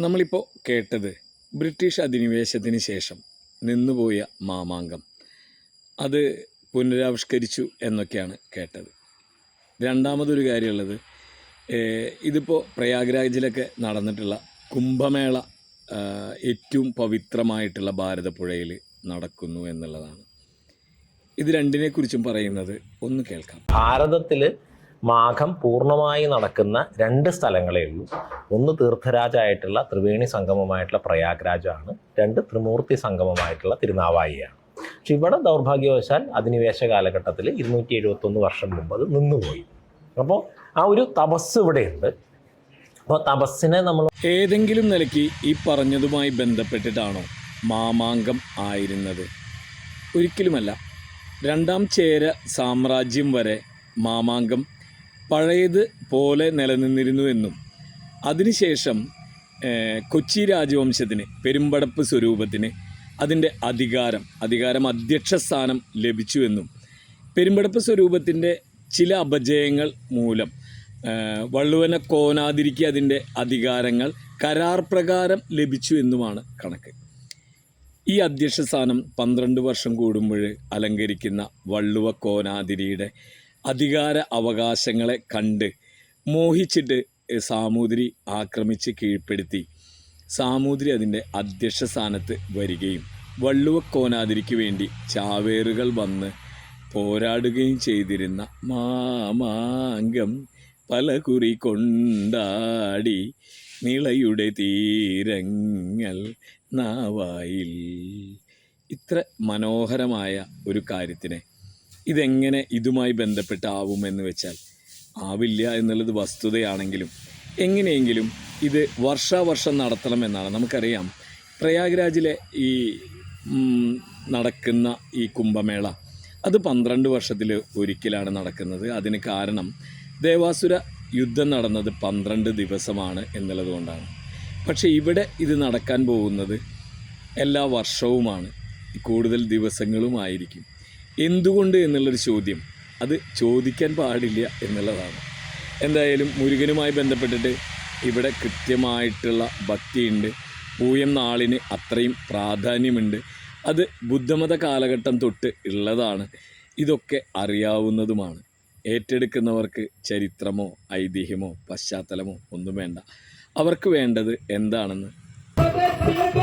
നമ്മളിപ്പോൾ കേട്ടത് ബ്രിട്ടീഷ് അധിനിവേശത്തിന് ശേഷം നിന്നുപോയ മാമാങ്കം. അത് പുനരാവിഷ്കരിച്ചു എന്നൊക്കെയാണ് കേട്ടത്. രണ്ടാമതൊരു കാര്യമുള്ളത് ഇതിപ്പോൾ പ്രയാഗ്രാജിലൊക്കെ നടന്നിട്ടുള്ള കുംഭമേള ഏറ്റവും പവിത്രമായിട്ടുള്ള ഭാരതപ്പുഴയിൽ നടക്കുന്നു എന്നുള്ളതാണ്. ഇത് രണ്ടിനെക്കുറിച്ചും പറയുന്നത് ഒന്ന് കേൾക്കാം. ഭാരതത്തിൽ മാഘം പൂർണമായി നടക്കുന്ന രണ്ട് സ്ഥലങ്ങളേ ഉള്ളൂ. ഒന്ന് തീർത്ഥരാജായിട്ടുള്ള ത്രിവേണി സംഗമമായിട്ടുള്ള പ്രയാഗ്രാജാണ്. രണ്ട് ത്രിമൂർത്തി സംഗമമായിട്ടുള്ള തിരുനാവായിയാണ്. പക്ഷെ ഇവിടെ ദൗർഭാഗ്യവശാൽ അധിനിവേശ കാലഘട്ടത്തിൽ ഇരുന്നൂറ്റി എഴുപത്തൊന്ന് വർഷം മുമ്പ് അത് നിന്നുപോയി. അപ്പോൾ ആ ഒരു തപസ് ഇവിടെയുണ്ട്. അപ്പോൾ തപസ്സിനെ നമ്മൾ ഏതെങ്കിലും നിലയ്ക്ക് ഈ പറഞ്ഞതുമായി ബന്ധപ്പെട്ടിട്ടാണോ മാമാങ്കം ആയിരുന്നത്? ഒരിക്കലുമല്ല. രണ്ടാം ചേര സാമ്രാജ്യം വരെ മാമാങ്കം പഴയത് പോലെ നിലനിന്നിരുന്നു എന്നും. അതിനുശേഷം കൊച്ചി രാജവംശത്തിന് പെരുമ്പടപ്പ് സ്വരൂപത്തിന് അതിന്റെ അധികാരം അധികാരം അധ്യക്ഷ സ്ഥാനം ലഭിച്ചുവെന്നും പെരുമ്പടപ്പ് സ്വരൂപത്തിന്റെ ചില അപജയങ്ങൾ മൂലം വള്ളുവനെ കോനാതിരിക്കുക കോനാതിരിക്ക് അതിന്റെ അധികാരങ്ങൾ കരാർ പ്രകാരം ലഭിച്ചു എന്നുമാണ് കണക്ക്. ഈ അധ്യക്ഷ സ്ഥാനം പന്ത്രണ്ട് വർഷം കൂടുമ്പോൾ അലങ്കരിക്കുന്ന വള്ളുവ കോനാതിരിയുടെ അധികാര അവകാശങ്ങളെ കണ്ട് മോഹിച്ചിട്ട് സാമൂതിരി ആക്രമിച്ച് കീഴ്പ്പെടുത്തി. സാമൂതിരി അതിന്റെ അധ്യക്ഷ സ്ഥാനത്ത് വരികയും വള്ളുവ കോനാതിരിക്ക് വേണ്ടി ചാവേറുകൾ വന്ന് പോരാടുകയും ചെയ്തിരുന്ന മാമാങ്കം പല കുറി കൊണ്ടാടി നിളയുടെ തീരങ്ങൾ നാവായിൽ. ഇത്ര മനോഹരമായ ഒരു കാര്യത്തിനെ ഇതെങ്ങനെ ഇതുമായി ബന്ധപ്പെട്ടാവും എന്ന് വെച്ചാൽ ആവില്ല എന്നുള്ളത് വസ്തുതയാണെങ്കിലും എങ്ങനെയെങ്കിലും ഇത് വർഷാവർഷം നടത്തണമെന്നാണ്. നമുക്കറിയാം പ്രയാഗ്രാജിലെ ഈ നടക്കുന്ന ഈ കുംഭമേള അത് പന്ത്രണ്ട് വർഷത്തിൽ ഒരിക്കലാണ് നടക്കുന്നത്. അതിന് കാരണം ദേവാസുര യുദ്ധം നടന്നത് പന്ത്രണ്ട് ദിവസമാണ് എന്നുള്ളത് കൊണ്ടാണ്. പക്ഷേ ഇവിടെ ഇത് നടക്കാൻ പോകുന്നത് എല്ലാ വർഷവുമാണ്. കൂടുതൽ ദിവസങ്ങളുമായിരിക്കും എന്തുകൊണ്ട് എന്നുള്ളൊരു ചോദ്യം. അത് ചോദിക്കാൻ പാടില്ല എന്നുള്ളതാണ്. എന്തായാലും മുരുകനുമായി ബന്ധപ്പെട്ടിട്ട് ഇവിടെ കൃത്യമായിട്ടുള്ള ഭക്തിയുണ്ട്. പൂയം നാളിന് അത്രയും പ്രാധാന്യമുണ്ട്. അത് ബുദ്ധമത കാലഘട്ടം തൊട്ട് ഉള്ളതാണ്. ഇതൊക്കെ അറിയാവുന്നതുമാണ്. ഏറ്റെടുക്കുന്നവർക്ക് ചരിത്രമോ ഐതിഹ്യമോ പശ്ചാത്തലമോ ഒന്നും വേണ്ട. അവർക്ക് വേണ്ടത് എന്താണെന്ന്.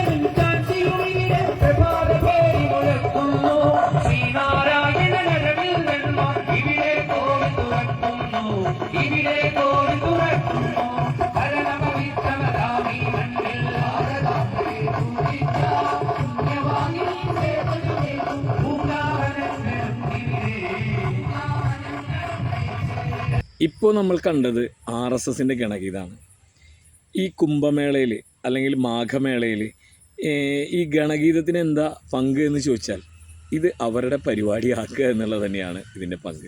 ഇപ്പോൾ നമ്മൾ കണ്ടത് ആർ എസ് എസിന്റെ ഗണഗീതാണ് ഈ കുംഭമേളയിൽ അല്ലെങ്കിൽ മാഘമേളയിൽ ഈ ഗണഗീതത്തിന് എന്താ പങ്ക് എന്ന് ചോദിച്ചാൽ ഇത് അവരുടെ പരിപാടിയാക്കുക എന്നുള്ളത് തന്നെയാണ് ഇതിന്റെ പങ്ക്.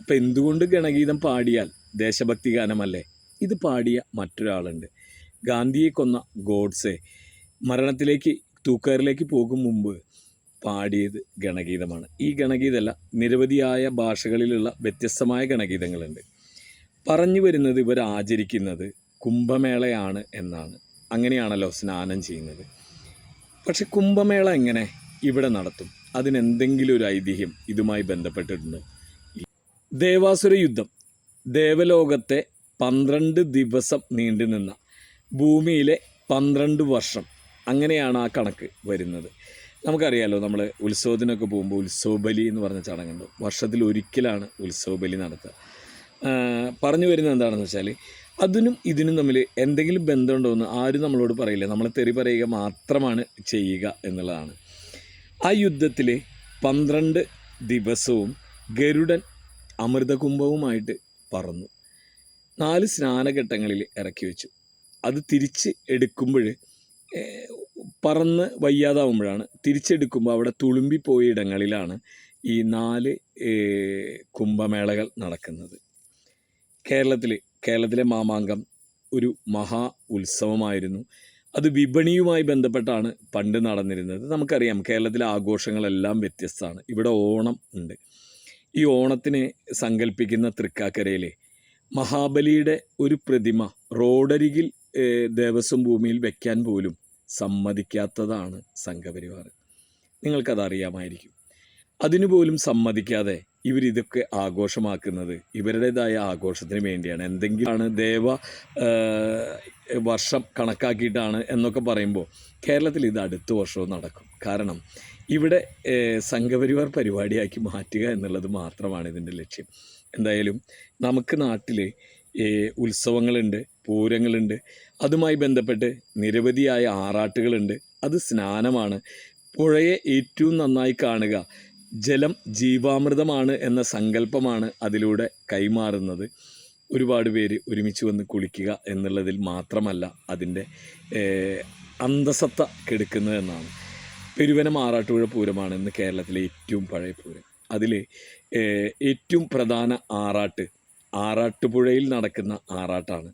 അപ്പോൾ എന്തുകൊണ്ട് ഗണഗീതം പാടിയാൽ ദേശഭക്തി ഗാനമല്ലേ? ഇത് പാടിയ മറ്റൊരാളുണ്ട്. ഗാന്ധിയെ കൊന്ന ഗോഡ്സെ മരണത്തിലേക്ക് തൂക്കാറിലേക്ക് പോകും മുമ്പ് പാടിയത് ഗണഗീതമാണ്. ഈ ഗണഗീതമല്ല നിരവധിയായ ഭാഷകളിലുള്ള വ്യത്യസ്തമായ ഗണഗീതങ്ങളുണ്ട്. പറഞ്ഞു വരുന്നത് ഇവർ ആചരിക്കുന്നത് കുംഭമേളയാണ് എന്നാണ്. അങ്ങനെയാണല്ലോ സ്നാനം ചെയ്യുന്നത്. പക്ഷെ കുംഭമേള എങ്ങനെ ഇവിടെ നടത്തും? അതിനെന്തെങ്കിലും ഒരു ഐതിഹ്യം ഇതുമായി ബന്ധപ്പെട്ടിട്ടുണ്ട്. ദേവാസുര യുദ്ധം. ദേവലോകത്തെ പന്ത്രണ്ട് ദിവസം നീണ്ടു നിന്ന ഭൂമിയിലെ പന്ത്രണ്ട് വർഷം. അങ്ങനെയാണ് ആ കണക്ക് വരുന്നത്. നമുക്കറിയാലോ നമ്മൾ ഉത്സവത്തിനൊക്കെ പോകുമ്പോൾ ഉത്സവബലി എന്ന് പറഞ്ഞ ചടങ്ങുണ്ട്. വർഷത്തിൽ ഒരിക്കലാണ് ഉത്സവബലി നടത്തുക. പറഞ്ഞു വരുന്നത് എന്താണെന്ന് വെച്ചാൽ അതിനും ഇതിനും തമ്മിൽ എന്തെങ്കിലും ബന്ധമുണ്ടോ എന്ന് ആരും നമ്മളോട് പറയില്ല. നമ്മളെ തെറി പറയുക മാത്രമാണ് ചെയ്യുക എന്നുള്ളതാണ്. ആ യുദ്ധത്തിൽ പന്ത്രണ്ട് ദിവസവും ഗരുഡൻ അമൃതകുംഭവുമായിട്ട് പറന്നു. നാല് സ്നാനഘട്ടങ്ങളിൽ ഇറക്കി വെച്ചു. അത് തിരിച്ച് എടുക്കുമ്പോൾ പറന്ന് വയ്യാതാവുമ്പോഴാണ് തിരിച്ചെടുക്കുമ്പോൾ അവിടെ തുളുമ്പിപ്പോയ ഇടങ്ങളിലാണ് ഈ നാല് കുംഭമേളകൾ നടക്കുന്നത്. കേരളത്തിൽ കേരളത്തിലെ മാമാങ്കം ഒരു മഹാ ഉത്സവമായിരുന്നു. അത് വിപണിയുമായി ബന്ധപ്പെട്ടാണ് പണ്ട് നടന്നിരുന്നത്. നമുക്കറിയാം കേരളത്തിലെ ആഘോഷങ്ങളെല്ലാം വ്യത്യസ്തമാണ്. ഇവിടെ ഓണം ഉണ്ട്. ഈ ഓണത്തിനെ സങ്കല്പിക്കുന്ന തൃക്കാക്കരയിലെ മഹാബലിയുടെ ഒരു പ്രതിമ റോഡരികിൽ ദേവസ്വം ഭൂമിയിൽ വയ്ക്കാൻ പോലും സമ്മതിക്കാത്തതാണ് സംഘപരിവാർ. നിങ്ങൾക്കതറിയാമായിരിക്കും. അതിനുപോലും സമ്മതിക്കാതെ ഇവരിതൊക്കെ ആഘോഷമാക്കുന്നത്. ഇവരുടേതായ ആഘോഷത്തിന് വേണ്ടിയാണ്. എന്തെങ്കിലുമാണ് ദേവ വർഷം കണക്കാക്കിയിട്ടാണ് എന്നൊക്കെ പറയുമ്പോൾ കേരളത്തിൽ ഇത് അടുത്ത വർഷവും നടക്കും. കാരണം ഇവിടെ സംഘപരിവാർ പരിപാടിയാക്കി മാറ്റുക എന്നുള്ളത് മാത്രമാണ് ഇതിന്റെ ലക്ഷ്യം. എന്തായാലും നമുക്ക് നാട്ടിൽ ഉത്സവങ്ങളുണ്ട് പൂരങ്ങളുണ്ട്. അതുമായി ബന്ധപ്പെട്ട് നിരവധിയായ ആറാട്ടുകളുണ്ട്. അത് സ്നാനമാണ്. പുഴയെ ഏറ്റവും നന്നായി കാണുക ജലം ജീവാമൃതമാണ് എന്ന സങ്കല്പമാണ് അതിലൂടെ കൈമാറുന്നത്. ഒരുപാട് പേര് ഒരുമിച്ച് വന്ന് കുളിക്കുക എന്നുള്ളതിൽ മാത്രമല്ല അതിന്റെ അന്തസത്ത കെടുക്കുന്നതെന്നാണ് പെരുവന ആറാട്ടുപുഴ പൂരമാണ് ഇന്ന് കേരളത്തിലെ ഏറ്റവും പഴയ പൂരം. അതിൽ ഏറ്റവും പ്രധാന ആറാട്ട് ആറാട്ടുപുഴയിൽ നടക്കുന്ന ആറാട്ടാണ്.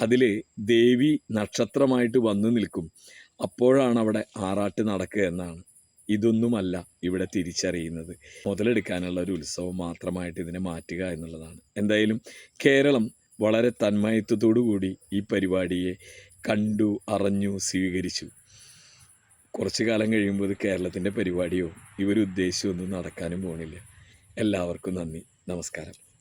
അതിൽ ദേവി നക്ഷത്രമായിട്ട് വന്നു നിൽക്കും. അപ്പോഴാണ് അവിടെ ആറാട്ട് നടക്കുക എന്നാണ്. ഇതൊന്നുമല്ല ഇവിടെ തിരിച്ചറിയുന്നത്. മുതലെടുക്കാനുള്ള ഒരു ഉത്സവം മാത്രമായിട്ട് ഇതിനെ മാറ്റുക എന്നുള്ളതാണ്. എന്തായാലും കേരളം വളരെ കൂടി ഈ പരിപാടിയെ കണ്ടു അറിഞ്ഞു സ്വീകരിച്ചു. കുറച്ചു കാലം കഴിയുമ്പോൾ ഇത് കേരളത്തിന്റെ പരിപാടിയോ ഇവരുദ്ദേശിച്ചൊന്നും നടക്കാനും പോണില്ല. എല്ലാവർക്കും നന്ദി. നമസ്കാരം.